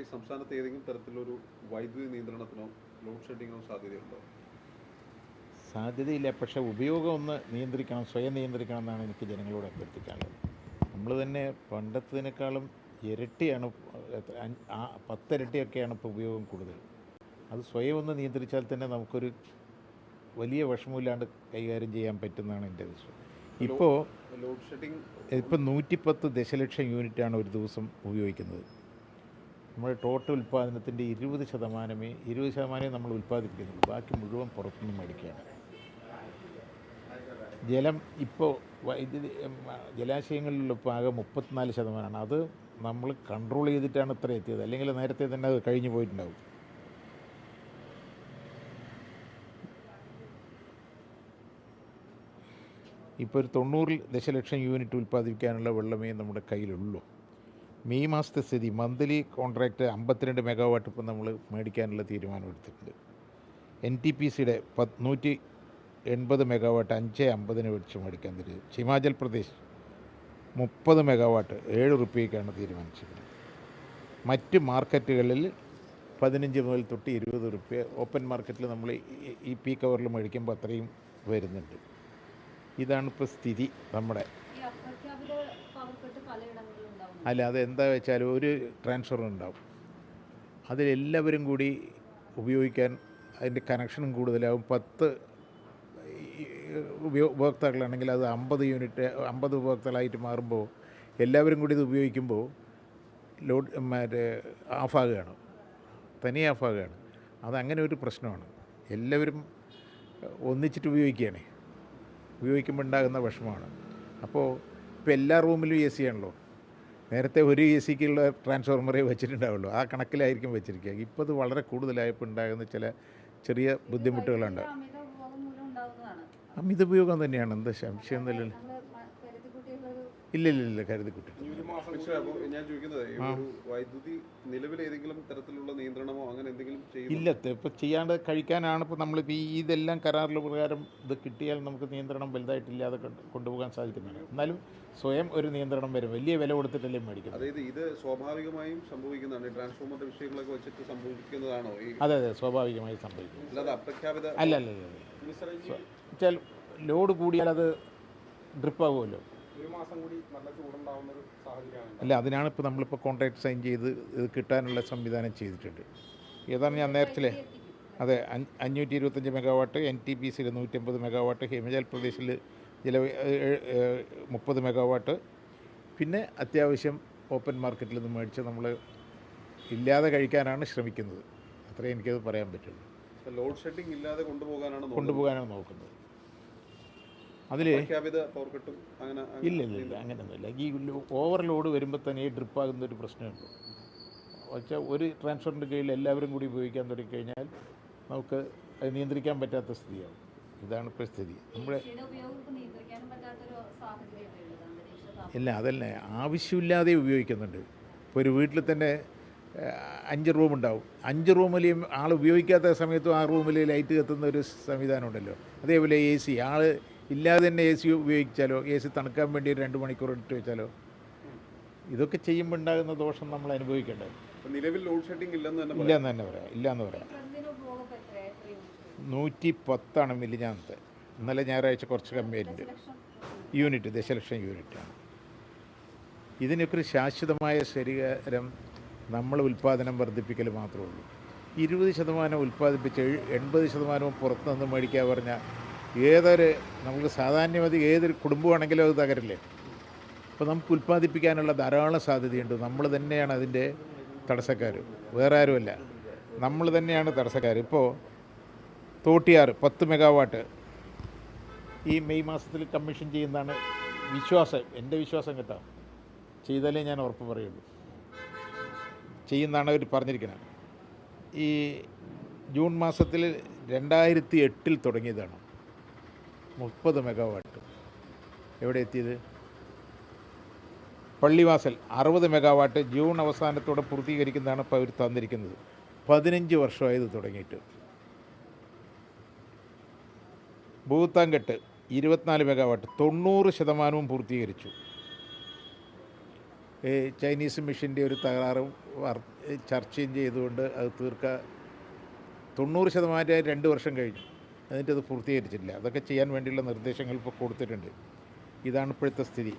ഈ സംസ്ഥാനത്ത് ഏതെങ്കിലും തരത്തിലൊരു വൈദ്യുതി നിയന്ത്രണത്തിനോ ലോഡ് ഷെഡിങ്ങിനോ സാധ്യതയുണ്ടോ? സാധ്യതയില്ല. പക്ഷെ ഉപയോഗം ഒന്ന് നിയന്ത്രിക്കണം സ്വയം നിയന്ത്രിക്കണം എന്നാണ് എനിക്ക് ജനങ്ങളോട് അഭ്യർത്ഥിക്കാനുള്ളത്. നമ്മൾ തന്നെ പണ്ടത്തേക്കാളും ഇരട്ടിയാണ് ആ പത്തിരട്ടിയൊക്കെയാണ് ഇപ്പോൾ ഉപയോഗം കൂടുതൽ. അത് സ്വയം ഒന്ന് നിയന്ത്രിച്ചാൽ തന്നെ നമുക്കൊരു വലിയ വിഷമമില്ലാണ്ട് കൈകാര്യം ചെയ്യാൻ പറ്റുന്നതാണ് എന്റെ വിശ്വാസം. ഇപ്പോൾ ലോഡ് ഷെഡിങ് ഇപ്പം നൂറ്റിപ്പത്ത് ദശലക്ഷം യൂണിറ്റാണ് ഒരു ദിവസം ഉപയോഗിക്കുന്നത്. നമ്മുടെ ടോട്ടൽ ഉൽപ്പാദനത്തിന്റെ ഇരുപത് ശതമാനമേ ഇരുപത് ശതമാനമേ നമ്മൾ ഉൽപ്പാദിപ്പിക്കുന്നുള്ളൂ. ബാക്കി മുഴുവൻ പുറത്തുനിന്ന് മേടിക്കുകയാണ്. ജലം ഇപ്പോൾ വൈദ്യുതി ജലാശയങ്ങളിലുള്ള പാകം മുപ്പത്തിനാല് ശതമാനമാണ്. അത് നമ്മൾ കൺട്രോൾ ചെയ്തിട്ടാണ് ഇത്ര എത്തിയത്. അല്ലെങ്കിൽ നേരത്തെ തന്നെ അത് കഴിഞ്ഞു പോയിട്ടുണ്ടാവും. ഇപ്പോൾ ഒരു തൊണ്ണൂറ് ദശലക്ഷം യൂണിറ്റ് ഉൽപ്പാദിപ്പിക്കാനുള്ള വെള്ളമേ നമ്മുടെ കയ്യിലുള്ളൂ. മെയ് മാസത്തെ സ്ഥിതി മന്ത്ലി കോൺട്രാക്റ്റ് അമ്പത്തിരണ്ട് മെഗാവാട്ട് ഇപ്പം നമ്മൾ മേടിക്കാനുള്ള തീരുമാനം എടുത്തിട്ടുണ്ട്. എൻ ടി പി സിയുടെ പത്ത് നൂറ്റി എൺപത് മെഗാവാട്ട് അഞ്ച് അമ്പതിന് മേടിച്ച് മേടിക്കാൻ തരും. ഹിമാചൽ പ്രദേശ് മുപ്പത് മെഗാവാട്ട് ഏഴ് റുപ്യക്കാണ് തീരുമാനിച്ചിരിക്കുന്നത്. മറ്റ് മാർക്കറ്റുകളിൽ പതിനഞ്ച് മുതൽ തൊട്ട് ഇരുപത് റുപ്യ ഓപ്പൺ മാർക്കറ്റിൽ നമ്മൾ ഈ- പി കവറിൽ മേടിക്കുമ്പോൾ അത്രയും വരുന്നുണ്ട്. ഇതാണ് ഇപ്പോൾ സ്ഥിതി നമ്മുടെ ഈ അപ്രഖ്യാപിത പവർ കട്ട് പലയിടങ്ങളിലും ഉണ്ടാവുന്നു അല്ല അത് എന്താ വെച്ചാൽ ഒരു ട്രാൻസ്ഫർ ഉണ്ടാവും. അതിലെല്ലാവരും കൂടി ഉപയോഗിക്കാൻ അതിന്റെ കണക്ഷനും കൂടുതലാവും. പത്ത് ഉപയോ ഉപഭോക്താക്കളാണെങ്കിൽ അത് അമ്പത് യൂണിറ്റ് അമ്പത് ഉപഭോക്താക്കളായിട്ട് മാറുമ്പോൾ എല്ലാവരും കൂടി ഇത് ഉപയോഗിക്കുമ്പോൾ ലോഡ് മറ്റേ ഓഫാകുകയാണ് തനിയെ ഓഫാകുകയാണ് അതങ്ങനെ ഒരു പ്രശ്നമാണ്. എല്ലാവരും ഒന്നിച്ചിട്ട് ഉപയോഗിക്കുകയാണ്. ഉപയോഗിക്കുമ്പോൾ ഉണ്ടാകുന്ന വിഷമമാണ്. അപ്പോൾ ഇപ്പോൾ എല്ലാ റൂമിലും എ സി ആണല്ലോ. നേരത്തെ ഒരു എ സിക്കുള്ള ട്രാൻസ്ഫോർമറേ വെച്ചിട്ടുണ്ടാവുള്ളൂ. ആ കണക്കിലായിരിക്കും വെച്ചിരിക്കുക. ഇപ്പോൾ അത് വളരെ കൂടുതലായപ്പോൾ ഉണ്ടാകുന്ന ചില ചെറിയ ബുദ്ധിമുട്ടുകളുണ്ട്. അമിത ഉപഭോഗം മൂലം അമിത ഉപയോഗം തന്നെയാണ്. എന്താ സംശയം കുട്ടി ഇല്ല ഇല്ല ഇല്ല കരുതി പക്ഷേ ഞാൻ ചോദിക്കുന്നത് ഒരു വൈദ്യുതി നിലവിൽ ഏതെങ്കിലും തരത്തിലുള്ള ചെയ്യുന്നു ഇല്ല ഇപ്പോൾ ചെയ്യാണ്ട് കഴിക്കാനാണ് ഇപ്പോൾ നമ്മളിപ്പോൾ ഈ ഇതെല്ലാം കരാറിൽ പ്രകാരം ഇത് കിട്ടിയാൽ നമുക്ക് നിയന്ത്രണം വലുതായിട്ടില്ലാതെ കൊണ്ട് കൊണ്ടുപോകാൻ സാധിക്കുന്നില്ല. എന്നാലും സ്വയം ഒരു നിയന്ത്രണം വരും. വലിയ വില കൊടുത്തിട്ടല്ലേ മേടിക്കുന്നത്. അതായത് ഇത് സ്വാഭാവികമായും സംഭവിക്കുന്നതാണ്. ട്രാൻസ്ഫോമറിന്റെ വിഷയങ്ങളൊക്കെ വെച്ചിട്ട് സംഭവിക്കുന്നതാണോ അതെ അതെ സ്വാഭാവികമായി സംഭവിക്കും. അല്ല അല്ല അല്ല ലോഡ് കൂടിയാൽ അത് ഡ്രിപ്പ് ആകുമല്ലോ ഒരു മാസം കൂടി നല്ല ചൂടുണ്ടാവുന്ന ഒരു സാഹചര്യമാണ് അല്ല അതിനാണ് ഇപ്പോൾ നമ്മളിപ്പോൾ കോൺട്രാക്ട് സൈൻ ചെയ്ത് ഇത് കിട്ടാനുള്ള സംവിധാനം ചെയ്തിട്ടുണ്ട്. ഏതാണ് ഞാൻ നേരത്തിലെ? അതെ അഞ്ഞ് അഞ്ഞൂറ്റി ഇരുപത്തഞ്ച് മെഗാവാട്ട് എൻ ടി പി സിയിൽ നൂറ്റമ്പത് മെഗാവാട്ട് ഹിമാചൽ പ്രദേശിൽ ചില മുപ്പത് മെഗാവാട്ട്. പിന്നെ അത്യാവശ്യം ഓപ്പൺ മാർക്കറ്റിൽ നിന്ന് മേടിച്ച് നമ്മൾ ഇല്ലാതെ കഴിക്കാനാണ് ശ്രമിക്കുന്നത്. അത്രേ എനിക്കത് പറയാൻ പറ്റുള്ളൂ. ലോഡ് ഷെഡിങ് ഇല്ലാതെ കൊണ്ടുപോകാനാണ്. കൊണ്ടുപോകാനാണ് നോക്കുന്നത്. അതിൽ ഇല്ല ഇല്ല ഇല്ല അങ്ങനെയൊന്നുമില്ല ഈ ഓവർ ലോഡ് വരുമ്പോൾ തന്നെ ഈ ഡ്രിപ്പ് ആകുന്ന ഒരു പ്രശ്നമുണ്ട്. വെച്ചാൽ ഒരു ട്രാൻസ്ഫറിന്റെ കീഴിൽ എല്ലാവരും കൂടി ഉപയോഗിക്കാൻ തുടങ്ങിക്കഴിഞ്ഞാൽ നമുക്ക് അത് നിയന്ത്രിക്കാൻ പറ്റാത്ത സ്ഥിതിയാവും. ഇതാണ് ഇപ്പോൾ സ്ഥിതി. നമ്മുടെ ഇല്ല അതല്ല. ആവശ്യമില്ലാതെ ഉപയോഗിക്കുന്നുണ്ട്. ഇപ്പോൾ ഒരു വീട്ടിൽ തന്നെ അഞ്ച് റൂം ഉണ്ടാവും. അഞ്ച് റൂമിലെയും ആൾ ഉപയോഗിക്കാത്ത സമയത്തും ആ റൂമിൽ ലൈറ്റ് കത്തുന്ന ഒരു സംവിധാനം ഉണ്ടല്ലോ. അതേപോലെ എ സി ആൾ ഇല്ലാതെ തന്നെ എ സി ഉപയോഗിച്ചാലോ എ സി തണുക്കാൻ വേണ്ടി ഒരു രണ്ട് മണിക്കൂർ ഇട്ട് വെച്ചാലോ ഇതൊക്കെ ചെയ്യുമ്പോൾ ഉണ്ടാകുന്ന ദോഷം നമ്മൾ അനുഭവിക്കേണ്ടത്. നിലവിൽ ലോഡ് ഷെഡിങ് ഇല്ലെന്ന് തന്നെ ഇല്ല എന്ന് തന്നെ പറയാം ഇല്ല എന്ന് പറയാം നൂറ്റി പത്താണ് മിലിഞ്ഞാന്നത്തെ ഇന്നലെ ഞായറാഴ്ച കുറച്ച് കമ്മിയുണ്ട് ദശലക്ഷം. യൂണിറ്റ് ദശലക്ഷം യൂണിറ്റാണ്. ഇതിനൊക്കെ ഒരു ശാശ്വതമായ ശരീരം നമ്മൾ ഉൽപ്പാദനം വർദ്ധിപ്പിക്കൽ മാത്രമേ ഉള്ളൂ. ഇരുപത് ശതമാനം ഉൽപ്പാദിപ്പിച്ച് എഴ്- എൺപത് ശതമാനവും പുറത്തുനിന്ന് മേടിക്കാൻ മേടിക്കുക പറഞ്ഞാൽ ഏതൊരു നമുക്ക് സാധാരണമതി ഏതൊരു കുടുംബമാണെങ്കിലും അത് തകരില്ലേ? അപ്പോൾ നമുക്ക് ഉൽപ്പാദിപ്പിക്കാനുള്ള ധാരാളം സാധ്യതയുണ്ട്. നമ്മൾ തന്നെയാണ് അതിന്റെ തടസ്സക്കാർ വേറെ ആരുമല്ല. നമ്മൾ തന്നെയാണ് തടസ്സക്കാർ ഇപ്പോൾ തോട്ടിയാറ് പത്ത് മെഗാവാട്ട് ഈ മെയ് മാസത്തിൽ കമ്മീഷൻ ചെയ്യുന്നതാണ് വിശ്വാസം. എന്റെ വിശ്വാസം കേട്ടോ. ചെയ്താലേ ഞാൻ ഉറപ്പ് പറയുള്ളൂ. ചെയ്യുന്നതാണ് അവർ പറഞ്ഞിരിക്കുന്നത് ഈ ജൂൺ മാസത്തിൽ രണ്ടായിരത്തി എട്ടിൽ തുടങ്ങിയതാണ്. മുപ്പത് മെഗാവാട്ട്. എവിടെ എത്തിയത്? പള്ളിവാസൽ അറുപത് മെഗാവാട്ട് ജൂൺ അവസാനത്തോടെ പൂർത്തീകരിക്കുന്നതാണ് ഇപ്പോൾ അവർ തന്നിരിക്കുന്നത്. പതിനഞ്ച് വർഷമായത് തുടങ്ങിയിട്ട്. ഭൂത്താങ്കെട്ട് ഇരുപത്തിനാല് മെഗാവാട്ട് തൊണ്ണൂറ് ശതമാനവും പൂർത്തീകരിച്ചു. ചൈനീസ് മിഷന്റെ ഒരു തകരാറ് ചർച്ചയും ചെയ്തുകൊണ്ട് അത് തീർക്ക. തൊണ്ണൂറ് ശതമാനം രണ്ട് വർഷം കഴിഞ്ഞു. എന്നിട്ട് അത് പൂർത്തീകരിച്ചിട്ടില്ല. അതൊക്കെ ചെയ്യാൻ വേണ്ടിയുള്ള നിർദ്ദേശങ്ങൾ ഇപ്പോൾ കൊടുത്തിട്ടുണ്ട്. ഇതാണ് ഇപ്പോഴത്തെ സ്ഥിതി.